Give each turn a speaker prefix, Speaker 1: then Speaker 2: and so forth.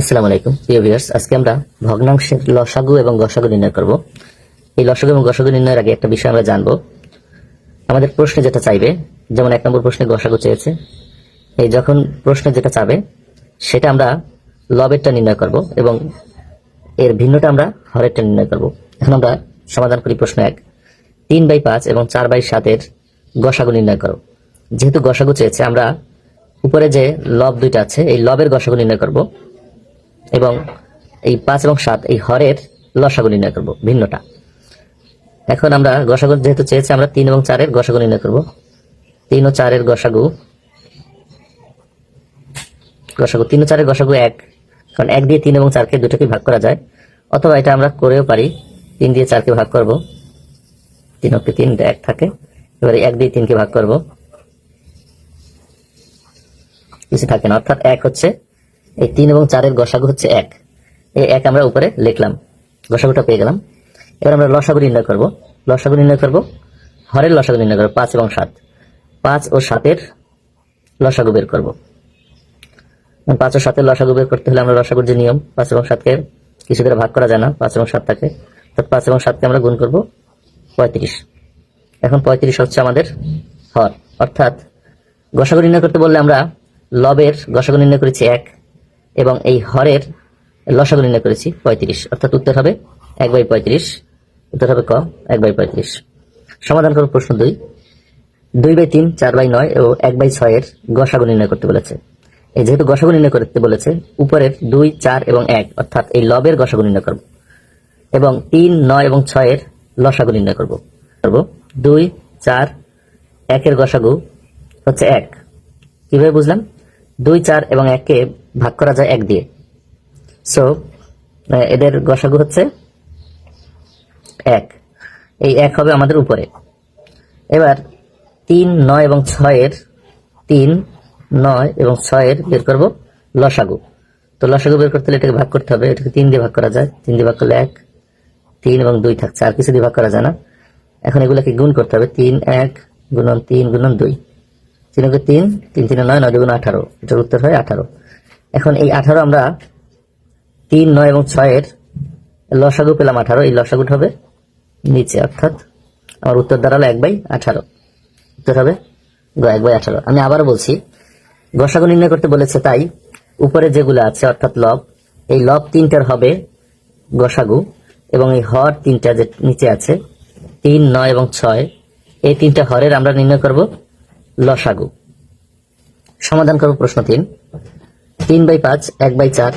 Speaker 1: আসসালামু আলাইকুম। প্রিয় ভিউয়ার্স, আজকে আমরা ভগ্নাংশের লসাগু এবং গসাগু নির্ণয় করব। এই লসাগু এবং গসাগু নির্ণয়ের আগে একটা বিষয় আমরা জানব। আমাদের প্রশ্নে যেটা চাইবে, যেমন এক নম্বর প্রশ্নে গসাগু চেয়েছে, এই যখন প্রশ্নে যেটা চাবে, সেটা আমরা লবেরটা নির্ণয় করব এবং এর ভিন্নটা আমরা হরেরটা নির্ণয় করব। এখন আমরা সমাধান করি প্রশ্ন এক। তিন বাই পাঁচ এবং চার বাই সাতের গসাগু নির্ণয় করো। যেহেতু গসাগু চেয়েছে, আমরা উপরে যে লব দুইটা আছে, এই লবের গসাগু নির্ণয় করব। এবং এই পাঁচ এবং সাত, এই হরের লসাগু নির্ণয় করব, ভিন্নটা। এখন আমরা গসাগু যেহেতু চেয়েছি, আমরা তিন এবং চারের গসাগু নির্ণয় করব। তিন ও চারের গসাগু গসাগু, তিন ও চারের গসাগু এক, কারণ এক দিয়ে তিন এবং চারকে দুটোকে ভাগ করা যায়, অথবা এটা আমরা করেও পারি, তিন দিয়ে চারকে ভাগ করব। তিন অক্ষে তিন এক থাকে, এবারে এক দিয়ে তিনকে ভাগ করব। কিছু থাকে না, অর্থাৎ এক হচ্ছে এই তিন এবং চারের গসাগু হচ্ছে এক। এই এক আমরা উপরে লিখলাম। গসাগুটা পেয়ে গেলাম। এবার আমরা লসাগু নির্ণয় করব। লসাগু নির্ণয় করব। হরের লসাগু নির্ণয় করব, পাঁচ এবং সাত। পাঁচ ও সাতের লসাগু বের করব। পাঁচ ও সাতের লসাগু বের করতে হলে আমরা লসাগুর যে নিয়ম, পাঁচ এবং সাতকে কিছু দ্বারা ভাগ করা যায় না, পাঁচ এবং সাতটাকে। তো পাঁচ এবং সাতকে আমরা গুণ করব পঁয়ত্রিশ। এখন পঁয়ত্রিশ হচ্ছে আমাদের হর। অর্থাৎ গসাগু নির্ণয় করতে বললে আমরা লবের গসাগু নির্ণয় করেছি এক এবং এই হরের লসাগু নির্ণয় করেছি, পঁয়ত্রিশ। অর্থাৎ উত্তর হবে এক বাই পঁয়ত্রিশ। উত্তর হবে ক, এক বাই পঁয়ত্রিশ। সমাধান করব প্রশ্ন দুই। দুই বাই তিন, চার বাই নয় ও এক বাই ছয়ের গসাগু নির্ণয় করতে বলেছে। এই যেহেতু গসাগু নির্ণয় করতে বলেছে, উপরের দুই, চার এবং এক, অর্থাৎ এই লবের গসাগু নির্ণয় করব। এবং তিন, নয় এবং ছয়ের লসাগু নির্ণয় করব। করব দুই, চার, একের গসাগু হচ্ছে এক। কীভাবে বুঝলাম? দুই, চার এবং এককে ভাগ করা যায় এক দিয়ে। সো এদের গসাগু হচ্ছে এক। এই এক হবে আমাদের উপরে। এবার তিন, নয় এবং ছয়ের, তিন, নয় এবং ছয়ের বের করব লসাগু। তো লসাগু বের করতে হলে এটাকে ভাগ করতে হবে। এটাকে তিন দিয়ে ভাগ করা যায়। তিন দিয়ে ভাগ করলে এক, তিন এবং দুই থাকছে। আর কিছু দিয়ে ভাগ করা যায় না। এখন এগুলোকে গুণ করতে হবে। তিন, এক, গুণন তিন, গুণন দুই। তিনকে তিন তিন, তিনে নয় নয় দুগুণ আঠারো। এটার উত্তর হয় আঠারো। এখন এই আঠারো আমরা তিন, নয় এবং ছয়ের লসাগু পেলাম আঠারো। এই লসাগুটা হবে নিচে, অর্থাৎ আমার উত্তর দাঁড়াল এক বাই আঠারো। উত্তর হবে এক বাই আঠারো। আমি আবারও বলছি গসাগু নির্ণয় করতে বলেছে তাই উপরে যেগুলো আছে, অর্থাৎ লব, এই লব তিনটার হবে গসাগু এবং এই হর তিনটা যে নিচে আছে, তিন, নয় এবং ছয়, এই তিনটা হরের আমরা নির্ণয় করব লসাগু। সমাধান করব প্রশ্ন তিন। তিন বাই পাঁচ এক বাই চার।